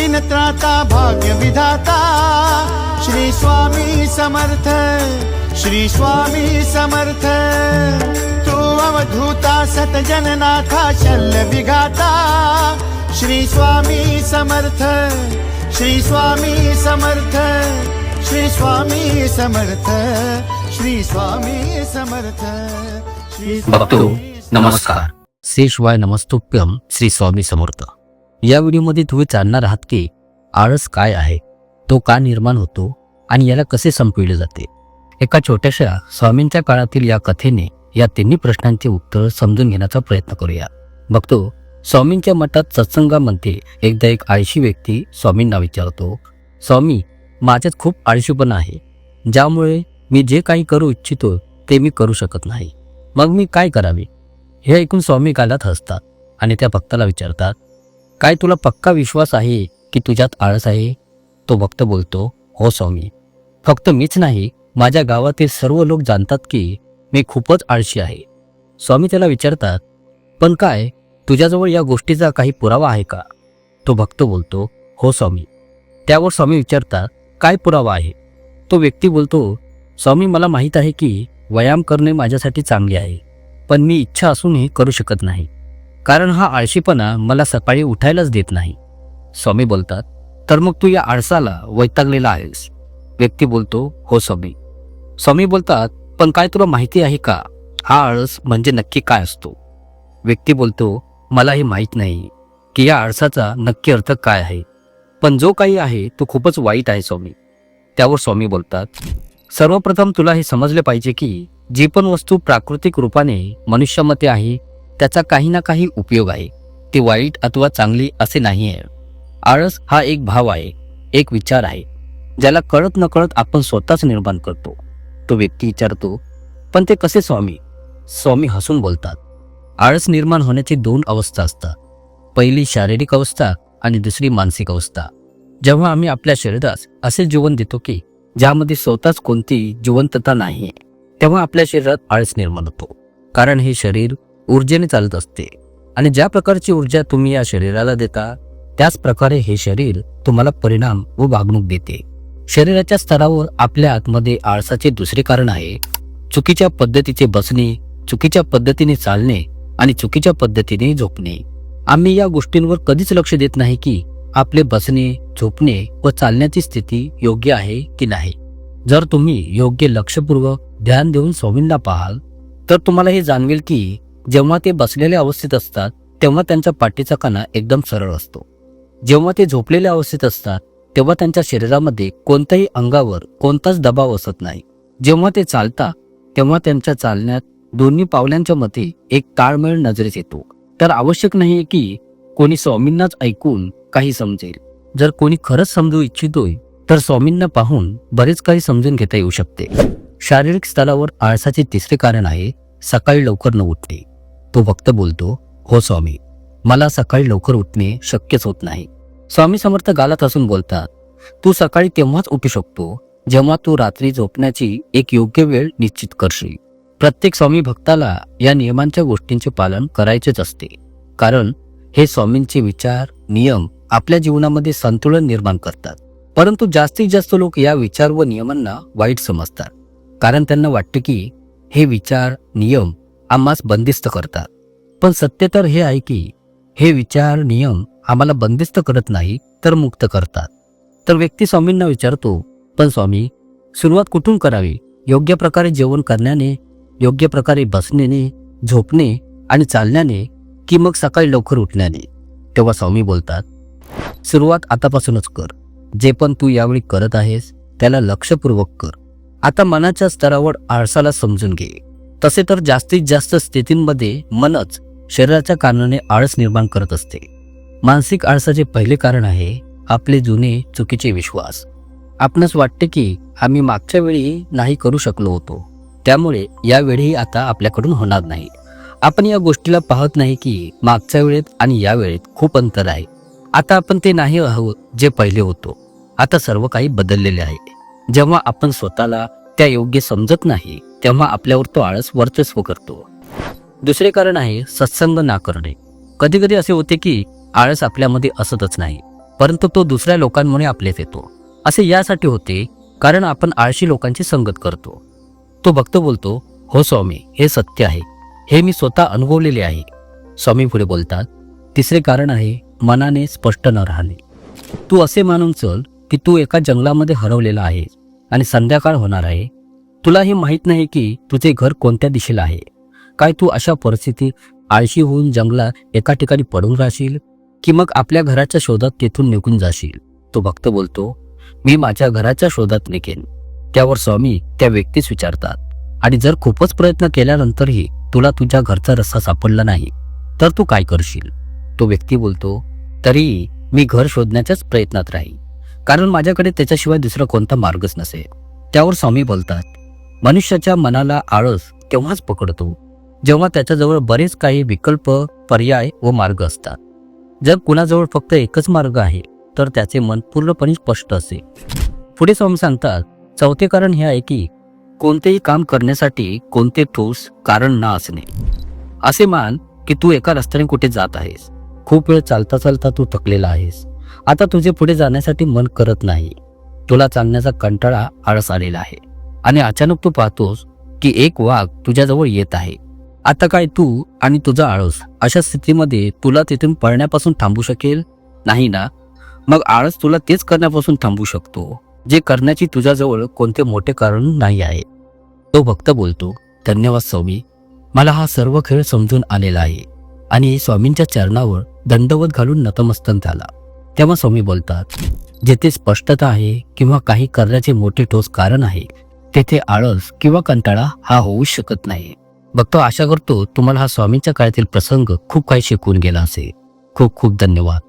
विनत्राता भाग्य विधाता श्री स्वामी समर्थ श्री स्वामी समर्थ। तू अवधूता सतजननाथा शल्य विघाता श्री स्वामी समर्थ श्री स्वामी समर्थ श्री स्वामी समर्थ श्री स्वामी समर्थ श्री नमस्कार। श्री शिवाय नमस्तुभ्यम श्री स्वामी समर्थ। या व्हिडिओमध्ये तुम्ही जाणणार आहात की आळस काय आहे तो का निर्माण होतो आणि याला कसे संपविले जाते. एका छोट्याशा स्वामींच्या काळातील या कथेने या तिन्ही प्रश्नांचे उत्तर समजून घेण्याचा प्रयत्न करूया. बघतो स्वामींच्या मठात सत्संगामध्ये एकदा एक आळशी व्यक्ती स्वामींना विचारतो स्वामी माझ्यात खूप आळशीपणा आहे. ज्यामुळे मी जे काही करू इच्छितो ते मी करू शकत नाही. मग मी काय करावे? हे ऐकून स्वामी गालात हसतात आणि त्या भक्ताला विचारतात काय तुला पक्का विश्वास आहे की तुझ्यात आळस आहे? तो भक्त बोलतो हो स्वामी. फक्त मीच नाही माझ्या गावातील सर्व लोक जाणतात की मी खूपच आळशी आहे. स्वामी त्याला विचारतात पण काय तुझ्याजवळ या गोष्टीचा काही पुरावा आहे का? तो भक्त बोलतो हो स्वामी. त्यावर स्वामी विचारतात काय पुरावा आहे? तो व्यक्ती बोलतो स्वामी मला माहीत आहे की व्यायाम करणे माझ्यासाठी चांगले आहे पण मी इच्छा असूनही करू शकत नाही. कारण हा आळशीपणा मला सकाळी उठायलाच देत नाही. स्वामी बोलतात तर मग तू या आळसाला वैतागलेला आहेस. व्यक्ती बोलतो हो स्वामी. स्वामी बोलतात पण काय तुला माहिती आहे का? हा आळस म्हणजे नक्की काय असतो? व्यक्ती बोलतो मला हे माहीत नाही की या आळसाचा नक्की अर्थ काय आहे. पण जो काही आहे तो खूपच वाईट आहे स्वामी. त्यावर स्वामी बोलतात सर्वप्रथम तुला हे समजले पाहिजे की जी पण वस्तू प्राकृतिक रूपाने मनुष्यामध्ये आहे त्याचा काही ना काही उपयोग आहे. ती वाईट अथवा चांगली असे नाही आहे आळस हा एक भाव आहे एक विचार आहे ज्याला कळत नकळत आपण स्वतःच निर्माण करतो. तो व्यक्ती विचारतो पण ते कसे स्वामी? स्वामी हसून बोलतात. आळस निर्माण होण्याची दोन अवस्था असतात. पहिली शारीरिक अवस्था आणि दुसरी मानसिक अवस्था. जेव्हा आम्ही आपल्या शरीरास असे जीवन देतो की ज्यामध्ये स्वतःच कोणती जिवंतता नाही तेव्हा आपल्या शरीरात आळस निर्माण होतो. कारण हे शरीर ऊर्जेने चालत असते. आणि ज्या प्रकारची ऊर्जा तुम्ही या शरीराला देता त्याच प्रकारे हे शरीर तुम्हाला परिणाम व वागणूक देते. शरीराच्या स्तरावर आपल्या आतमध्ये आळसाचे दुसरे कारण आहे चुकीच्या पद्धतीचे बसणे चुकीच्या पद्धतीने चालणे आणि चुकीच्या पद्धतीने झोपणे. आम्ही या गोष्टींवर कधीच लक्ष देत नाही की आपले बसणे झोपणे व चालण्याची स्थिती योग्य आहे की नाही. जर तुम्ही योग्य लक्षपूर्वक ध्यान देऊन स्वामींना पाहाल तर तुम्हाला हे जाणवेल की जेव्हा ते बसलेल्या अवस्थेत असतात तेव्हा त्यांचा पाठीचा कणा एकदम सरळ असतो. जेव्हा ते झोपलेल्या अवस्थेत असतात तेव्हा त्यांच्या शरीरामध्ये कोणत्याही अंगावर कोणताच दबाव असत नाही. जेव्हा ते चालतात तेव्हा त्यांच्या चालण्यात दोन्ही पावल्यांच्या मते एक ताळमेळ नजरेस येतो. तर आवश्यक नाही की कोणी स्वामींनाच ऐकून काही समजेल. जर कोणी खरंच समजू इच्छितोय तर स्वामींना पाहून बरेच काही समजून घेता येऊ शकते. शारीरिक स्तरावर आळसाचे तिसरे कारण आहे सकाळी लवकर न उठणे. तो भक्त बोलतो हो स्वामी मला सकाळी लवकर उठणे शक्यच होत नाही. स्वामी समर्थ गालात असून बोलतात तू सकाळी तेव्हाच उठू शकतो जेव्हा तू रात्री झोपण्याची एक योग्य वेळ निश्चित करशील. प्रत्येक स्वामी भक्ताला या नियमांच्या गोष्टींचे पालन करायचेच असते. कारण हे स्वामींचे विचार नियम आपल्या जीवनामध्ये संतुलन निर्माण करतात. परंतु जास्तीत जास्त लोक या विचार व नियमांना वाईट समजतात. कारण त्यांना वाटते की हे विचार नियम आम्हास बंदिस्त करतात. पण सत्य तर हे आहे की हे विचार नियम आम्हाला बंदिस्त करत नाही तर मुक्त करतात. तर व्यक्ती स्वामींना विचारतो पण स्वामी सुरुवात कुठून करावी? योग्य प्रकारे जेवण करण्याने योग्य प्रकारे बसण्याने झोपणे आणि चालण्याने की मग सकाळी लवकर उठण्याने? तेव्हा स्वामी बोलतात सुरुवात आतापासूनच कर. जे पण तू यावेळी करत आहेस त्याला लक्षपूर्वक कर. आता मनाच्या स्तरावर आळसाला समजून घे. तसे तर जास्तीत जास्त स्थितींमध्ये मनच शरीराच्या कारणाने आळस निर्माण करत असते. मानसिक आळसाचे पहिले कारण आहे आपले जुने चुकीचे विश्वास. आपणास वाटते की आम्ही मागच्या वेळी नाही करू शकलो होतो. त्यामुळे यावेळी आता आपल्याकडून होणार नाही. आपण या गोष्टीला पाहत नाही की मागच्या वेळेत आणि या वेळेत खूप अंतर आहे. आता आपण ते नाही आहोत जे पहिले होतो. आता सर्व काही बदललेले आहे. जेव्हा आपण स्वतःला त्या योग्य समजत नाही तेव्हा आपल्यावर तो आळस वर्चस्व करतो. दुसरे कारण आहे सत्संग ना करणे. कधी कधी असे होते की आळस आपल्यामध्ये असतच नाही परंतु तो दुसऱ्या लोकांमुळे आपलेच येतो. असे यासाठी होते कारण आपण आळशी लोकांची संगत करतो. तो भक्त बोलतो हो स्वामी हे सत्य आहे. हे मी स्वतः अनुभवलेले आहे. स्वामी पुढे बोलतात तिसरे कारण आहे मनाने स्पष्ट न राहणे. तू असे मानून चल की तू एका जंगलामध्ये हरवलेला आहेस. आणि संध्याकाळ होणार आहे. तुला हे माहीत नाही की तुझे घर कोणत्या दिशेला आहे. काय तू अशा परिस्थितीत आळशी होऊन जंगलात एका ठिकाणी पडून राहशील की मग आपल्या घराच्या शोधात तेथून निघून जाशील? तो भक्त बोलतो मी माझ्या घराच्या शोधात निघेन. त्यावर स्वामी त्या व्यक्तीस विचारतात. आणि जर खूपच प्रयत्न केल्यानंतरही तुला तुझ्या घरचा रस्ता सापडला नाही तर तू काय करशील? तो व्यक्ती बोलतो तरी मी घर शोधण्याच्याच प्रयत्नात राहील कारण माझ्याकडे त्याच्याशिवाय दुसरा कोणता मार्गच नसे. त्यावर स्वामी बोलतात मनुष्याच्या मनाला आळस तेव्हाच पकडतो? जेव्हा त्याच्याजवळ बरेच काही विकल्प पर्याय व मार्ग असतात. जर कुणाजवळ फक्त एकच मार्ग आहे तर त्याचे मन पूर्णपणे स्पष्ट असे. पुढे स्वामी सांगतात चौथे कारण हे आहे की कोणतेही काम करण्यासाठी कोणते ठोस कारण ना असणे. असे मान की तू एका रस्त्याने कुठे जात आहेस. खूप वेळ चालता चालता तू थकलेला आहेस. आता तुझे पुढे जाण्यासाठी मन करत नाही. तुला चालण्याचा कंटाळा आळस आलेला आहे. आणि अचानक तू पाहतोस की एक वाघ तुझ्याजवळ येत आहे. आता काय तू आणि तुझा आळस अशा स्थितीमध्ये तुला तिथून पळण्यापासून थांबू शकेल? नाही ना. मग आळस तुला तेच करण्यापासून थांबू शकतो जे करण्याची तुझ्याजवळ कोणते मोठे कारण नाही आहे. तो भक्त बोलतो धन्यवाद स्वामी. मला हा सर्व खेळ समजून आलेला आहे. आणि स्वामींच्या चरणावर दंडवत घालून नतमस्तक झाला. तेव्हा स्वामी बोलतात जेथे स्पष्टता आहे किंवा काही करण्याचे मोठे ठोस कारण आहे तेथे आळस किंवा कंटाळा हा होऊ शकत नाही. भक्त आशा करतो तुम्हाला हा स्वामींच्या काळातील प्रसंग खूप काही शिकवून गेला असेल. खूप खूप धन्यवाद.